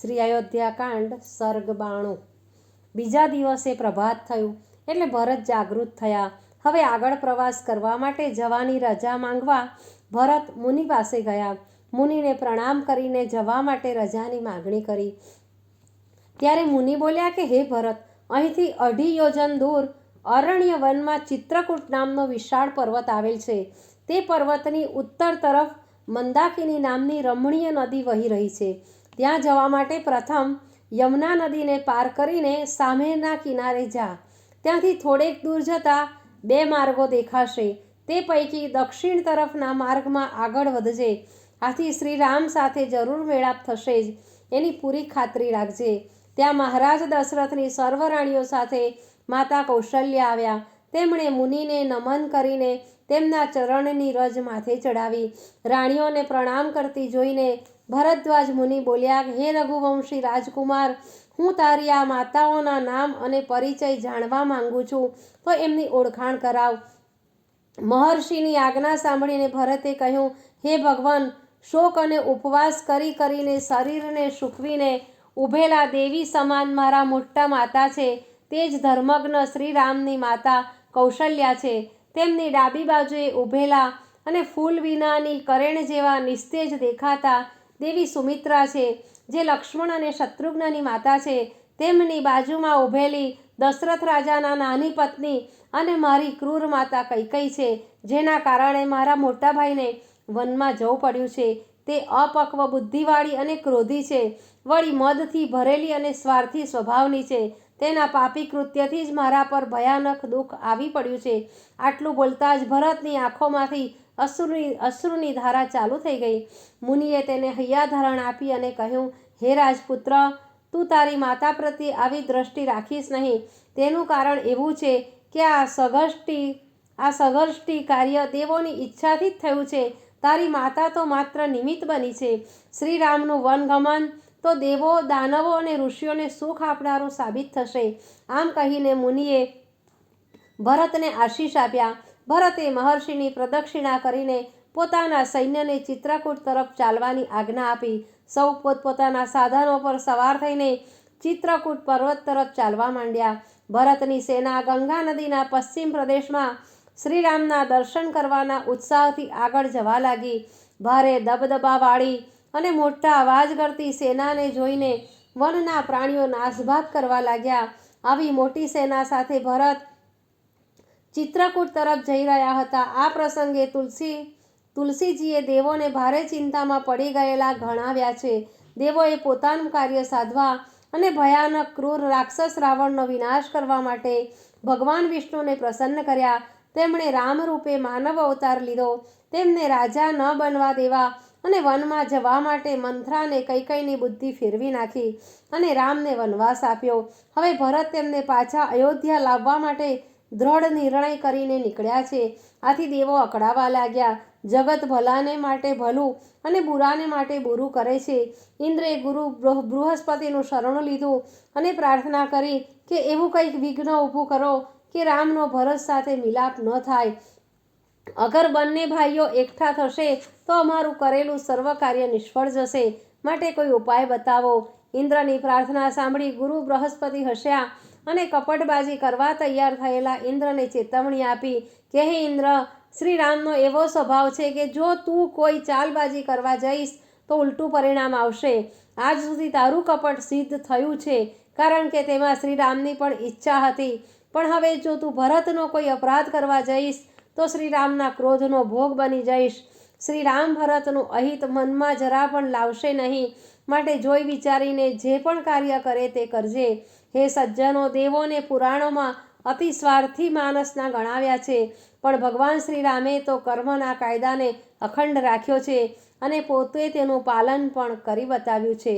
શ્રી અયોધ્યાકાંડ સર્ગ બાણું બીજા દિવસે પ્રભાત થયું એટલે ભરત જાગૃત થયા. હવે આગળ પ્રવાસ કરવા માટે જવાની રજા માંગવા ભરત મુનિ પાસે ગયા. મુનિને પ્રણામ કરીને જવા માટે રજાની માગણી કરી. ત્યારે મુનિ બોલ્યા કે, હે ભરત, અહીંથી અઢી યોજન દૂર અરણ્ય વનમાં ચિત્રકૂટ નામનો વિશાળ પર્વત આવેલ છે. તે પર્વતની ઉત્તર તરફ મંદાકિની નામની રમણીય નદી વહી રહી છે. ત્યાં જવા માટે પ્રથમ યમુના નદીને પાર કરીને સામેના કિનારે જા. ત્યાંથી થોડેક દૂર જતાં બે માર્ગો દેખાશે. તે પૈકી દક્ષિણ તરફના માર્ગમાં આગળ વધજે. આથી શ્રીરામ સાથે જરૂર મેળાપ થશે જ. એની પૂરી ખાતરી રાખજે. ત્યાં મહારાજ દશરથની સર્વ રાણીઓ સાથે માતા કૌશલ્ય આવ્યા. તેમણે મુનિને નમન કરીને તેમના ચરણની રજ માથે ચડાવી રાણીઓને પ્રણામ કરતી જોઈને ભરદ્વાજ મુનિ બોલ્યા, હે રઘુવંશી રાજકુમાર, હું તારી આ માતાઓના નામ અને પરિચય જાણવા માંગુ છું. તો એમની ઓળખાણ કરાવ. મહર્ષિની આજ્ઞા સાંભળીને ભરતે કહ્યું, હે ભગવાન, શોક અને ઉપવાસ કરી કરીને શરીરને સૂકવીને ઊભેલા દેવી સમાન મારા મોટા માતા છે. તે જ ધર્મજ્ઞ શ્રીરામની માતા કૌશલ્યા છે. તેમની ડાબી બાજુએ ઊભેલા અને ફૂલ વિનાની કરેણ જેવા નિસ્તેજ દેખાતા દેવી સુમિત્રા છે, જે લક્ષ્મણ અને શત્રુઘ્નની માતા છે, તેમની બાજુમાં ઊભેલી દશરથ રાજાના નાની પત્ની અને મારી ક્રૂર માતા કૈકઈ છે, જેના કારણે મારા મોટા ભાઈને વનમાં જવું પડ્યું છે. તે અપક્વ બુદ્ધિવાળી અને ક્રોધી છે, વળી મદથી ભરેલી અને સ્વાર્થી સ્વભાવની છે. તેના પાપી કૃત્યથી જ મારા પર ભયાનક દુઃખ આવી પડ્યું છે. આટલું બોલતા જ ભરતની આંખોમાંથી અશ્રુની અશ્રુની ધારા ચાલુ થઈ ગઈ. મુનિએ તેને હૈયાધારણ આપી અને કહ્યું, હે રાજપુત્ર, તું તારી માતા પ્રત્યે આવી દ્રષ્ટિ રાખીશ નહીં. તેનું કારણ એવું છે કે આ સઘષ્ટિ આ સઘર્ષ્ટિ કાર્ય દેવોની ઈચ્છાથી જ થયું છે. તારી માતા તો માત્ર નિમિત્ત બની છે. શ્રીરામનું વનગમન તો દેવો, દાનવો અને ઋષિઓને સુખ આપનારું સાબિત થશે. આમ કહીને મુનિએ ભરતને આશીષ આપ્યા. ભરતે મહર્ષિની પ્રદક્ષિણા કરીને પોતાના સૈન્યને ચિત્રકૂટ તરફ ચાલવાની આજ્ઞા આપી. સૌ પોતપોતાના સાધનો પર સવાર થઈને ચિત્રકૂટ પર્વત તરફ ચાલવા માંડ્યા. ભરતની સેના ગંગા નદીના પશ્ચિમ પ્રદેશમાં શ્રીરામના દર્શન કરવાના ઉત્સાહથી આગળ જવા લાગી. ભારે દબદબાવાળી અને મોટા અવાજ કરતી સેનાને જોઈને વનના પ્રાણીઓ નાસભાગ કરવા લાગ્યા. આવી મોટી સેના સાથે ભરત ચિત્રકૂટ તરફ જઈ રહ્યા હતા. આ પ્રસંગે તુલસી, તુલસીજીએ દેવોને ભારે ચિંતામાં પડી ગયેલા ગણાવ્યા છે. દેવોએ પોતાનું કાર્ય સાધવા અને ભયાનક, ક્રૂર રાક્ષસ રાવણનો વિનાશ કરવા માટે ભગવાન વિષ્ણુને પ્રસન્ન કર્યા. તેમણે રામ રૂપે માનવ અવતાર લીધો. તેમને રાજા ન બનવા દેવા અને વનમાં જવા માટે મંથરાને કૈકઈની બુદ્ધિ ફેરવી નાખી અને રામને વનવાસ આપ્યો. હવે ભરત તેમને પાછા અયોધ્યા લાવવા માટે દ્રઢ નિર્ણય કરીને નીકળ્યા છે. આથી દેવો અકળાવા લાગ્યા. જગત ભલાને માટે ભલું અને બુરાને માટે બુરું કરે છે. ઇન્દ્રે ગુરુ બૃહસ્પતિનું શરણ લીધું અને પ્રાર્થના કરી કે એવું કંઈક વિઘ્ન ઊભું કરો કે રામનો ભરત સાથે મિલાપ ન થાય. અગર બંને ભાઈઓ એકઠા થશે તો અમારું કરેલું સર્વ કાર્ય નિષ્ફળ જશે. માટે કોઈ ઉપાય બતાવો. ઇન્દ્રની પ્રાર્થના સાંભળી ગુરુ બૃહસ્પતિ હસ્યા. અને કપટબાજી કરવા તૈયાર થયેલા ઇન્દ્રને ચેતવણી આપી. કે હે ઇન્દ્ર શ્રી રામનો એવો સ્વભાવ છે કે જો તું કોઈ ચાલબાજી કરવા જઈશ, તો ઉલટું પરિણામ આવશે. આજ સુધી તારું કપટ સિદ્ધ થયું છે, કારણ કે તેમાં શ્રીરામની પણ ઈચ્છા હતી. પણ હવે જો તું ભરતનો કોઈ અપરાધ કરવા જઈશ, તો શ્રીરામના ક્રોધનો ભોગ બની જઈશ. શ્રી રામ ભરતનું અહિત મનમાં જરા પણ લાવશે નહીં. માટે જોઈ વિચારીને જે પણ કાર્ય કરે તે કરજે. હે સજ્જનો, દેવોને પુરાણોમાં અતિ સ્વાર્થી માણસના ગણાવ્યા છે. પણ ભગવાન શ્રીરામે તો કર્મના કાયદાને અખંડ રાખ્યો છે અને પોતે તેનું પાલન પણ કરી બતાવ્યું છે.